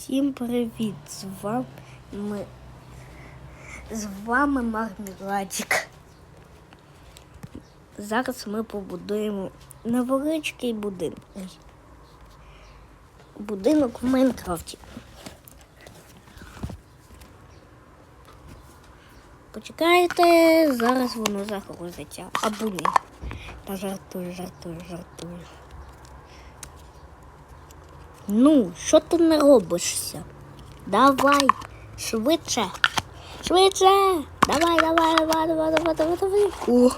Всім привіт! З вами з вами Мармеладик. Зараз ми побудуємо невеличкий будинок. Будинок в Майнкрафті. Почекайте, зараз воно загрузиться. Або ні. Та жартую, жартую, жартую. Ну, що ти не робишся? Давай, швидше. Швидше. Давай, давай, давай, давай, давай, давай, давай. О.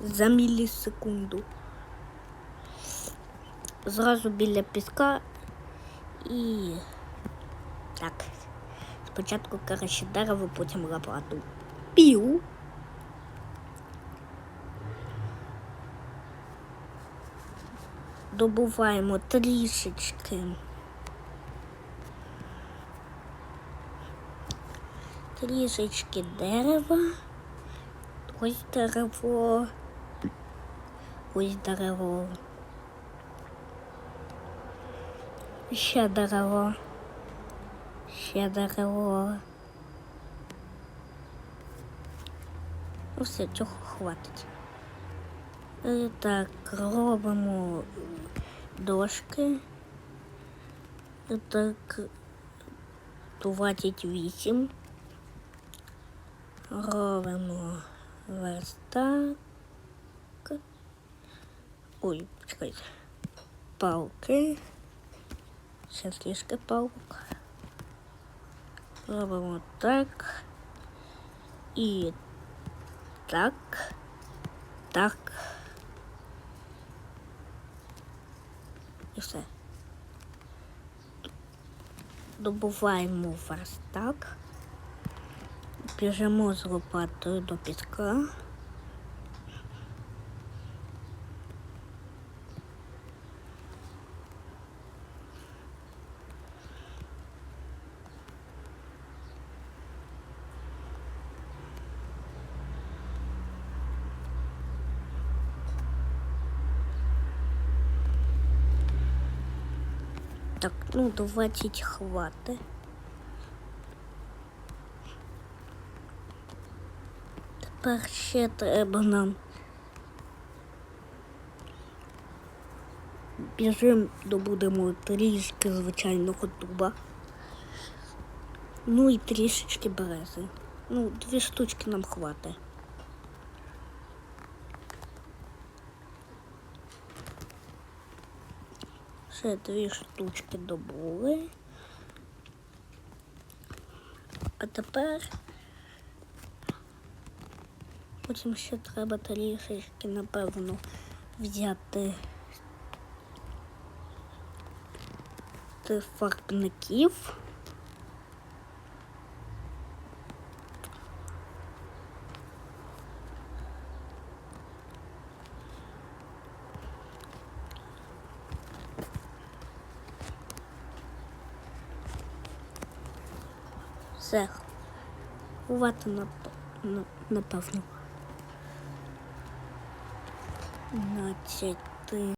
За мілісекунду. Зразу біля піска і так. Спочатку краще дерево, потім лопату. Пів. Добуваємо трішечки. Трішечки дерева. Ось дерево. Ось дерево. Ще дерево. Ще дерево. Ну, Все, цього хватить. Е, Так, робимо дошки. Е, Так, 28. Робимо верстак. Ой, почекайте. Палки. Ще трішки палок. Робимо так. І так. Так. І все. Добуваємо верстак. Біжимо з лопатою до піска. Так, ну 20 хвати. Тепер ще треба нам. Біжимо, добудемо трішки звичайного дуба. Ну і трішечки берези. Ну, дві штучки нам хватить. Ще дві штучки добули. А тепер потім ще треба трішечки, напевно, взяти тих фарбників. Все. Вата нап- на- напевно. Значить, ти.